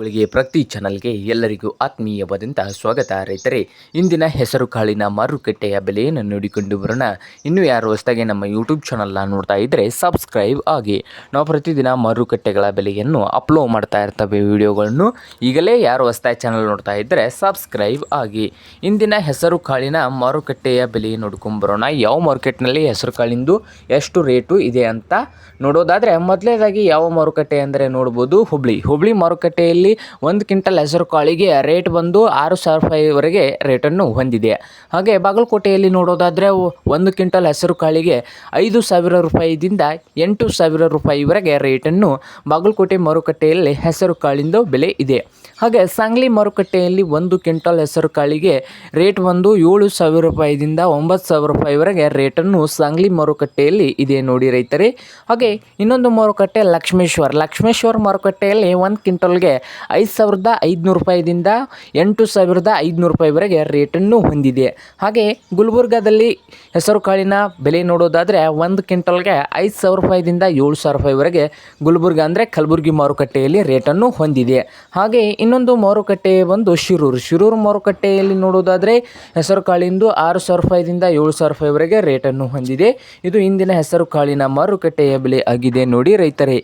ಗಳಿಗೆ ಪ್ರತಿ ಚಾನಲ್ಗೆ ಎಲ್ಲರಿಗೂ ಆತ್ಮೀಯವಾದಂತಹ ಸ್ವಾಗತ. ರೈತರೆ, ಇಂದಿನ ಹೆಸರು ಕಾಳಿನ ಮಾರುಕಟ್ಟೆಯ ಬೆಲೆಯನ್ನು ನೋಡಿಕೊಂಡು ಬರೋಣ. ಇನ್ನು ಯಾರು ಹೊಸದಾಗಿ ನಮ್ಮ ಯೂಟ್ಯೂಬ್ ಚಾನಲ್ನ ನೋಡ್ತಾ ಇದ್ದರೆ ಸಬ್ಸ್ಕ್ರೈಬ್ ಆಗಿ. ನಾವು ಪ್ರತಿದಿನ ಮಾರುಕಟ್ಟೆಗಳ ಬೆಲೆಯನ್ನು ಅಪ್ಲೋಡ್ ಮಾಡ್ತಾ ಇರ್ತವೆ ವಿಡಿಯೋಗಳನ್ನು ಈಗಲೇ ಯಾರು ಹೊಸದಾಗಿ ಚಾನಲ್ ನೋಡ್ತಾ ಇದ್ದರೆ ಸಬ್ಸ್ಕ್ರೈಬ್ ಆಗಿ. ಇಂದಿನ ಹೆಸರು ಕಾಳಿನ ಮಾರುಕಟ್ಟೆಯ ಬೆಲೆ ನೋಡ್ಕೊಂಬರೋಣ ಯಾವ ಮಾರ್ಕೆಟ್ನಲ್ಲಿ ಹೆಸರು ಕಾಳಿಂದು, ಎಷ್ಟು ರೇಟು ಇದೆ ಅಂತ ನೋಡೋದಾದರೆ ಮೊದಲೇದಾಗಿ ಯಾವ ಮಾರುಕಟ್ಟೆ ಅಂದರೆ ನೋಡ್ಬೋದು, ಹುಬ್ಳಿ. ಹುಬ್ಳಿ ಮಾರುಕಟ್ಟೆಯಲ್ಲಿ ಒಂದು ಕ್ವಿಂಟಲ್ ಹೆಸರು ಕಾಳಿಗೆ ರೇಟ್ ಬಂದು ಆರು ಸಾವಿರ ರೂಪಾಯಿವರೆಗೆ ರೇಟನ್ನು ಹೊಂದಿದೆ. ಹಾಗೆ ಬಾಗಲಕೋಟೆಯಲ್ಲಿ ನೋಡೋದಾದರೆ ಒಂದು ಕ್ವಿಂಟಲ್ ಹೆಸರು ಕಾಳಿಗೆ ಐದು ಸಾವಿರ ರೂಪಾಯಿದಿಂದ ಎಂಟು ಸಾವಿರ ರೂಪಾಯಿವರೆಗೆ ರೇಟನ್ನು ಬಾಗಲಕೋಟೆ ಮಾರುಕಟ್ಟೆಯಲ್ಲಿ ಹೆಸರು ಕಾಳಿಂದ ಬೆಲೆ ಇದೆ. ಹಾಗೆ ಸಾಂಗ್ಲಿ ಮಾರುಕಟ್ಟೆಯಲ್ಲಿ ಒಂದು ಕ್ವಿಂಟಲ್ ಹೆಸರು ಕಾಳಿಗೆ ರೇಟ್ ಬಂದು ಏಳು ಸಾವಿರ ರೂಪಾಯಿದಿಂದ ಒಂಬತ್ತು ಸಾವಿರ ರೂಪಾಯಿವರೆಗೆ ರೇಟನ್ನು ಸಾಂಗ್ಲಿ ಮಾರುಕಟ್ಟೆಯಲ್ಲಿ ಇದೆ ನೋಡಿ ರೈತರೇ. ಹಾಗೆ ಇನ್ನೊಂದು ಮಾರುಕಟ್ಟೆ ಲಕ್ಷ್ಮೇಶ್ವರ್. ಲಕ್ಷ್ಮೇಶ್ವರ ಮಾರುಕಟ್ಟೆಯಲ್ಲಿ ಒಂದು ಕ್ವಿಂಟಲ್ಗೆ ಐದು ಸಾವಿರದ ಐದುನೂರು ರೂಪಾಯಿದಿಂದ ಎಂಟು ಸಾವಿರದ ಐದುನೂರು ರೂಪಾಯಿವರೆಗೆ ರೇಟನ್ನು ಹೊಂದಿದೆ. ಹಾಗೆ ಗುಲ್ಬರ್ಗಾದಲ್ಲಿ ಹೆಸರುಕಾಳಿನ ಬೆಲೆ ನೋಡೋದಾದರೆ ಒಂದು ಕ್ವಿಂಟಲ್ಗೆ ಐದು ಸಾವಿರ ರೂಪಾಯಿದಿಂದ ಏಳು ಸಾವಿರ ರೂಪಾಯಿವರೆಗೆ ಗುಲ್ಬರ್ಗ ಅಂದರೆ ಕಲಬುರಗಿ ಮಾರುಕಟ್ಟೆಯಲ್ಲಿ ರೇಟನ್ನು ಹೊಂದಿದೆ. ಹಾಗೆ ಇನ್ನೊಂದು ಮಾರುಕಟ್ಟೆ ಬಂದು ಶಿರೂರು. ಶಿರೂರು ಮಾರುಕಟ್ಟೆಯಲ್ಲಿ ನೋಡೋದಾದರೆ ಹೆಸರು ಕಾಳಿಂದು ಆರು ಸಾವಿರ ರೂಪಾಯಿದಿಂದ ಏಳು ಸಾವಿರ ರೂಪಾಯಿವರೆಗೆ ರೇಟನ್ನು ಹೊಂದಿದೆ. ಇದು ಇಂದಿನ ಹೆಸರುಕಾಳಿನ ಮಾರುಕಟ್ಟೆಯ ಬೆಲೆ ಆಗಿದೆ ನೋಡಿ ರೈತರೇ.